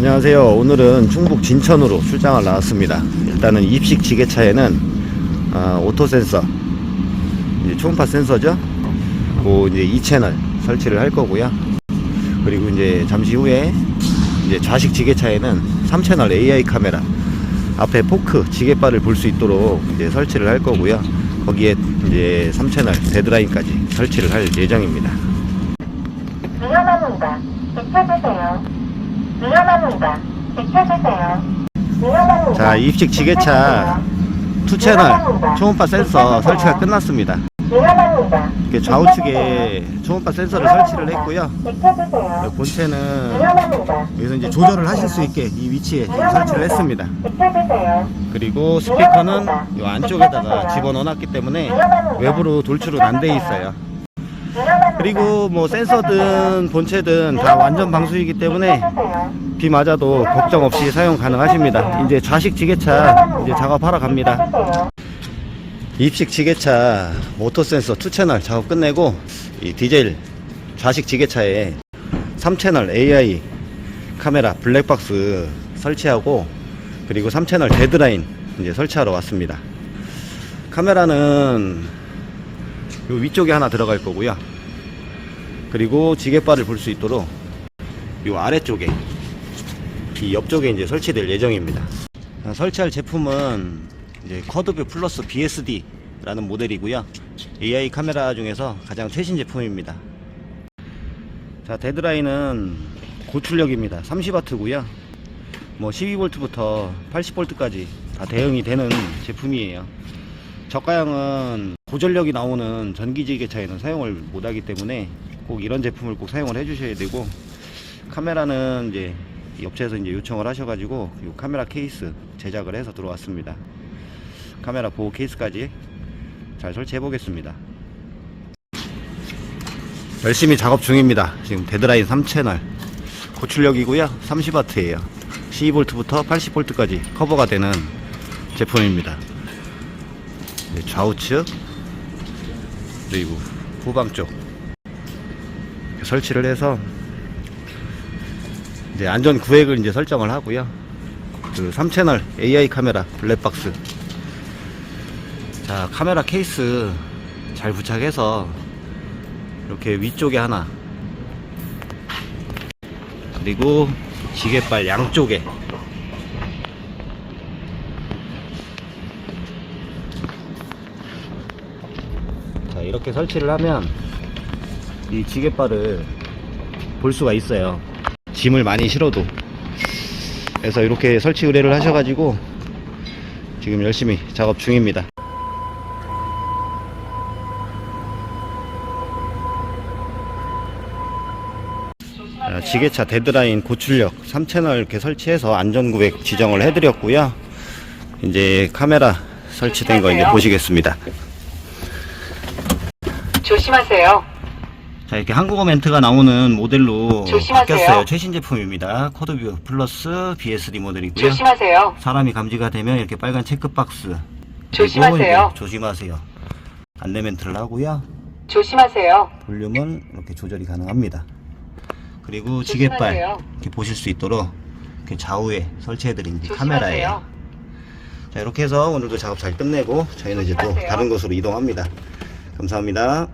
안녕하세요. 오늘은 충북 진천으로 출장을 나왔습니다. 일단은 입식 지게차에는 아, 오토 센서, 초음파 센서죠. 그 이제 2채널 설치를 할 거고요. 그리고 이제 잠시 후에 이제 좌식 지게차에는 3채널 AI 카메라 앞에 포크 지게바를 볼 수 있도록 이제 설치를 할 거고요. 거기에 이제 3채널 데드라인까지 설치를 할 예정입니다. 위험합니다. 비켜주세요. 위험합니다. 비켜주세요. 위험합니다. 자, 입식 지게차 투 채널 초음파 센서 설치가 끝났습니다. 위험합니다. 이렇게 좌우측에 초음파 센서를 설치를 했고요. 비켜주세요. 본체는 위험합니다. 여기서 이제 조절을 하실 수 있게 이 위치에 지금 설치를 했습니다. 비켜주세요. 그리고 스피커는 이 안쪽에다가 집어넣어놨기 때문에 외부로 돌출은 안 돼 있어요. 그리고 뭐 센서든 본체든 다 완전 방수이기 때문에. 비 맞아도 걱정 없이 사용 가능하십니다. 이제 좌식 지게차 이제 작업하러 갑니다. 입식 지게차 오토 센서 2채널 작업 끝내고 이 디젤 좌식 지게차에 3채널 AI 카메라 블랙박스 설치하고 그리고 3채널 데드라인 이제 설치하러 왔습니다. 카메라는 요 위쪽에 하나 들어갈 거고요. 그리고 지게바를 볼 수 있도록 요 아래쪽에 이 옆쪽에 이제 설치될 예정입니다. 자, 설치할 제품은 이제 쿼드뷰 플러스 BSD라는 모델이고요. AI 카메라 중에서 가장 최신 제품입니다. 자, 데드라인은 고출력입니다. 30W고요. 뭐 12V부터 80V까지 다 대응이 되는 제품이에요. 저가형은 고전력이 나오는 전기지게차에는 사용을 못하기 때문에 꼭 이런 제품을 꼭 사용을 해주셔야 되고 카메라는 이제 이 업체에서 이제 요청을 하셔가지고 이 카메라 케이스 제작을 해서 들어왔습니다. 카메라 보호 케이스까지 잘 설치해 보겠습니다. 열심히 작업 중입니다. 지금 데드라인 3채널 고출력이고요. 30W예요. 12V부터 80V까지 커버가 되는 제품입니다. 네, 좌우측 그리고 후방 쪽 설치를 해서 이제 안전 구획을 이제 설정을 하고요. 그 3채널 AI 카메라 블랙박스 자 카메라 케이스 잘 부착해서 이렇게 위쪽에 하나 그리고 지게발 양쪽에 이렇게 설치를 하면 이 지게발을 볼 수가 있어요. 짐을 많이 실어도. 그래서 이렇게 설치 의뢰를 하셔가지고 지금 열심히 작업 중입니다. 자, 지게차 데드라인 고출력 3채널 이렇게 설치해서 안전구획 지정을 해드렸고요. 이제 카메라 설치된 거 이제 보시겠습니다 조심하세요. 자 이렇게 한국어 멘트가 나오는 모델로 조심하세요. 바뀌었어요 최신 제품입니다 코드뷰 플러스 BSD 모델이고요 조심하세요. 사람이 감지가 되면 이렇게 빨간 체크박스 조심하세요. 조심하세요 안내 멘트를 하고요 조심하세요. 볼륨은 이렇게 조절이 가능합니다 그리고 지게발 조심하세요. 이렇게 보실 수 있도록 이렇게 좌우에 설치해드린. 카메라예요 자 이렇게 해서 오늘도 작업 잘 끝내고 저희는 이제 또 조심하세요. 다른 곳으로 이동합니다 감사합니다